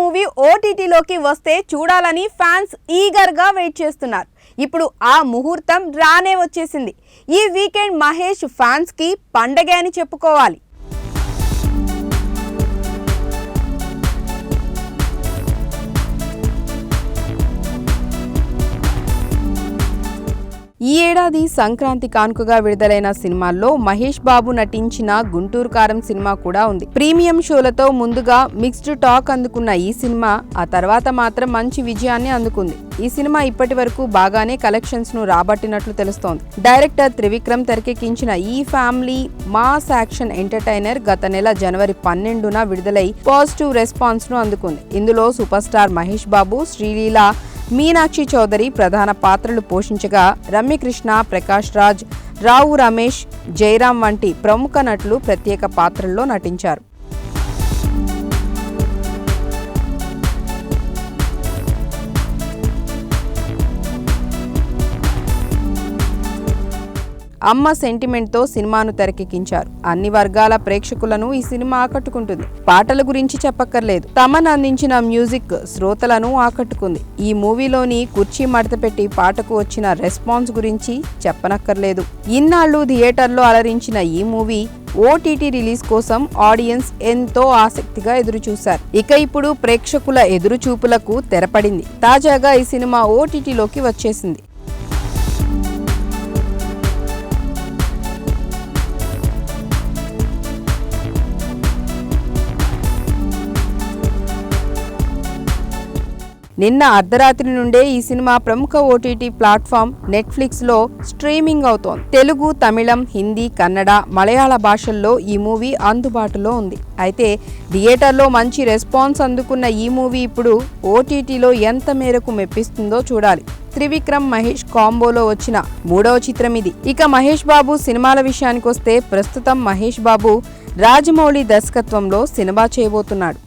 Movie ఓటీటీలోకి వస్తే చూడాలని fans ఈగర్గా wait చేస్తున్నారు. ఇప్పుడు ఆ ముహూర్తం రానే వచ్చేసింది. ఈ వీకెండ్ మహేష్ ఫ్యాన్స్కి పండగే అని చెప్పుకోవాలి. ఈ ఏడాది సంక్రాంతి కానుకగా విడుదలైన సినిమాల్లో మహేష్ బాబు నటించిన గుంటూరు కారం సినిమా కూడా ఉంది. ప్రీమియం షోలతో ముందుగా మిక్స్డ్ టాక్ అందుకున్న ఈ సినిమా ఆ తర్వాత మాత్రం మంచి విజయాన్ని అందుకుంది. ఈ సినిమా ఇప్పటి వరకు బాగానే కలెక్షన్స్ను రాబట్టినట్లు తెలుస్తోంది. డైరెక్టర్ త్రివిక్రమ్ తెరకెక్కించిన ఈ ఫ్యామిలీ మాస్ యాక్షన్ ఎంటర్టైనర్ గత నెల జనవరి పన్నెండున విడుదలై పాజిటివ్ రెస్పాన్స్ను అందుకుంది. ఇందులో సూపర్ స్టార్ మహేష్ బాబు శ్రీలీల మీనాక్షి చౌదరి ప్రధాన పాత్రలు పోషించగా రమ్యకృష్ణ ప్రకాష్ రాజ్ రావు రమేష్ జయరాం వంటి ప్రముఖ నటులు ప్రత్యేక పాత్రల్లో నటించారు. అమ్మ సెంటిమెంట్తో సినిమాను తెరకెక్కించారు. అన్ని వర్గాల ప్రేక్షకులను ఈ సినిమా ఆకట్టుకుంటుంది. పాటల గురించి చెప్పక్కర్లేదు. తమన్ అందించిన మ్యూజిక్ శ్రోతలను ఆకట్టుకుంది. ఈ మూవీలోని కుర్చీ మడతపెట్టి పాటకు వచ్చిన రెస్పాన్స్ గురించి చెప్పనక్కర్లేదు. ఇన్నాళ్ళు థియేటర్లో అలరించిన ఈ మూవీ ఓటీటీ రిలీజ్ కోసం ఆడియన్స్ ఎంతో ఆసక్తిగా ఎదురుచూశారు. ఇక ఇప్పుడు ప్రేక్షకుల ఎదురుచూపులకు తెరపడింది. తాజాగా ఈ సినిమా ఓటీటీలోకి వచ్చేసింది. నిన్న అర్ధరాత్రి నుండే ఈ సినిమా ప్రముఖ ఓటీటీ ప్లాట్ఫామ్ నెట్ఫ్లిక్స్లో స్ట్రీమింగ్ అవుతోంది. తెలుగు తమిళం హిందీ కన్నడ మలయాళ భాషల్లో ఈ మూవీ అందుబాటులో ఉంది. అయితే థియేటర్లో మంచి రెస్పాన్స్ అందుకున్న ఈ మూవీ ఇప్పుడు ఓటీటీలో ఎంత మేరకు మెప్పిస్తుందో చూడాలి. త్రివిక్రమ్ మహేష్ కాంబోలో వచ్చిన మూడవ చిత్రం ఇది. ఇక మహేష్ బాబు సినిమాల విషయానికొస్తే ప్రస్తుతం మహేష్ బాబు రాజమౌళి దర్శకత్వంలో సినిమా చేయబోతున్నాడు.